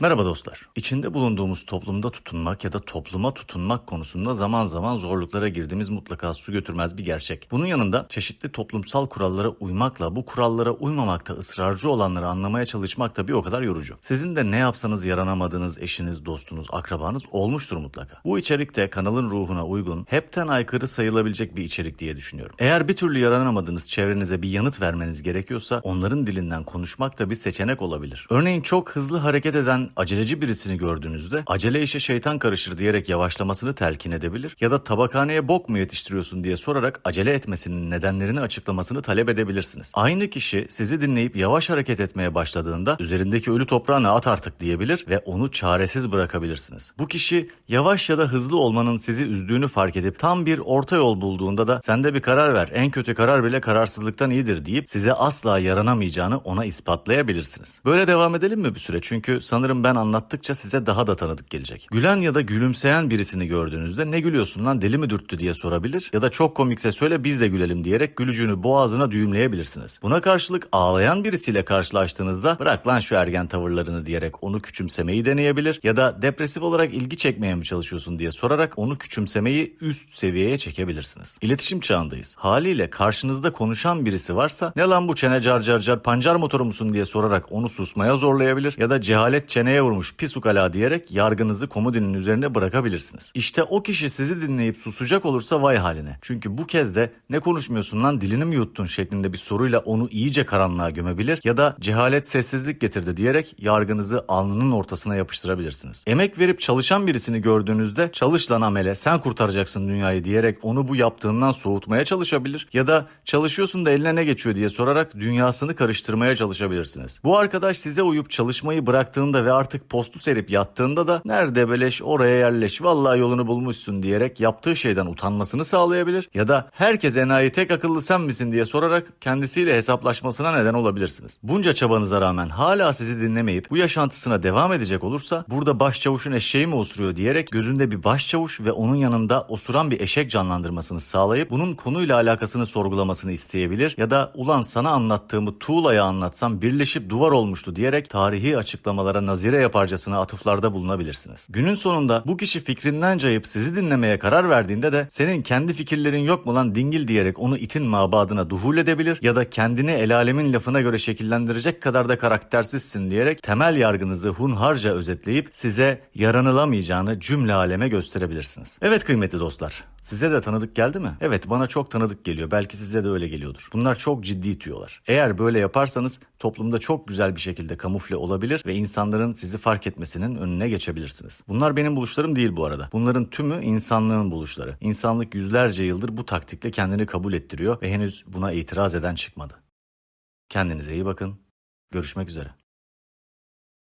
Merhaba dostlar. İçinde bulunduğumuz toplumda tutunmak ya da topluma tutunmak konusunda zaman zaman zorluklara girdiğimiz mutlaka su götürmez bir gerçek. Bunun yanında çeşitli toplumsal kurallara uymakla bu kurallara uymamakta ısrarcı olanları anlamaya çalışmak da bir o kadar yorucu. Sizin de ne yapsanız yaranamadığınız eşiniz, dostunuz, akrabanız olmuştur mutlaka. Bu içerik de kanalın ruhuna uygun, hepten aykırı sayılabilecek bir içerik diye düşünüyorum. Eğer bir türlü yaranamadığınız çevrenize bir yanıt vermeniz gerekiyorsa onların dilinden konuşmak da bir seçenek olabilir. Örneğin çok hızlı hareket eden aceleci birisini gördüğünüzde acele işe şeytan karışır diyerek yavaşlamasını telkin edebilir ya da tabakhaneye bok mu yetiştiriyorsun diye sorarak acele etmesinin nedenlerini açıklamasını talep edebilirsiniz. Aynı kişi sizi dinleyip yavaş hareket etmeye başladığında üzerindeki ölü toprağını at artık diyebilir ve onu çaresiz bırakabilirsiniz. Bu kişi yavaş ya da hızlı olmanın sizi üzdüğünü fark edip tam bir orta yol bulduğunda da sen de bir karar ver en kötü karar bile kararsızlıktan iyidir deyip size asla yaranamayacağını ona ispatlayabilirsiniz. Böyle devam edelim mi bir süre? Çünkü sanırım ben anlattıkça size daha da tanıdık gelecek. Gülen ya da gülümseyen birisini gördüğünüzde ne gülüyorsun lan deli mi dürttü diye sorabilir ya da çok komikse söyle biz de gülelim diyerek gülücüğünü boğazına düğümleyebilirsiniz. Buna karşılık ağlayan birisiyle karşılaştığınızda bırak lan şu ergen tavırlarını diyerek onu küçümsemeyi deneyebilir ya da depresif olarak ilgi çekmeye mi çalışıyorsun diye sorarak onu küçümsemeyi üst seviyeye çekebilirsiniz. İletişim çağındayız. Haliyle karşınızda konuşan birisi varsa ne lan bu çene car car car pancar motoru musun diye sorarak onu susmaya zorlayabilir ya da cehalet çeneye vurmuş pis ukala diyerek yargınızı komodinin üzerine bırakabilirsiniz. İşte o kişi sizi dinleyip susacak olursa vay haline. Çünkü bu kez de ne konuşmuyorsun lan dilini mi yuttun şeklinde bir soruyla onu iyice karanlığa gömebilir ya da cehalet sessizlik getirdi diyerek yargınızı alnının ortasına yapıştırabilirsiniz. Emek verip çalışan birisini gördüğünüzde çalış lan amele sen kurtaracaksın dünyayı diyerek onu bu yaptığından soğutmaya çalışabilir ya da çalışıyorsun da eline ne geçiyor diye sorarak dünyasını karıştırmaya çalışabilirsiniz. Bu arkadaş size uyup çalışmayı bıraktığında ve artık postu serip yattığında da nerede beleş oraya yerleş vallahi yolunu bulmuşsun diyerek yaptığı şeyden utanmasını sağlayabilir. Ya da herkes enayi tek akıllı sen misin? diye sorarak kendisiyle hesaplaşmasına neden olabilirsiniz. Bunca çabanıza rağmen hala sizi dinlemeyip bu yaşantısına devam edecek olursa burada başçavuşun eşeği mi osuruyor? diyerek gözünde bir başçavuş ve onun yanında osuran bir eşek canlandırmasını sağlayıp bunun konuyla alakasını sorgulamasını isteyebilir. Ya da ulan sana anlattığımı tuğlaya anlatsam birleşip duvar olmuştu diyerek tarihi açıklamalara nazire yaparcasına atıflarda bulunabilirsiniz. Günün sonunda bu kişi fikrinden cayıp sizi dinlemeye karar verdiğinde de senin kendi fikirlerin yok mu lan dingil diyerek onu itin mabadına duhul edebilir ya da kendini el alemin lafına göre şekillendirecek kadar da karaktersizsin diyerek temel yargınızı hunharca özetleyip size yaranılamayacağını cümle aleme gösterebilirsiniz. Evet kıymetli dostlar, size de tanıdık geldi mi? Evet bana çok tanıdık geliyor. Belki size de öyle geliyordur. Bunlar çok ciddi tüyolar. Eğer böyle yaparsanız toplumda çok güzel bir şekilde kamufle olabilir ve insanların sizi fark etmesinin önüne geçebilirsiniz. Bunlar benim buluşlarım değil bu arada. Bunların tümü insanlığın buluşları. İnsanlık yüzlerce yıldır bu taktikle kendini kabul ettiriyor ve henüz buna itiraz eden çıkmadı. Kendinize iyi bakın. Görüşmek üzere.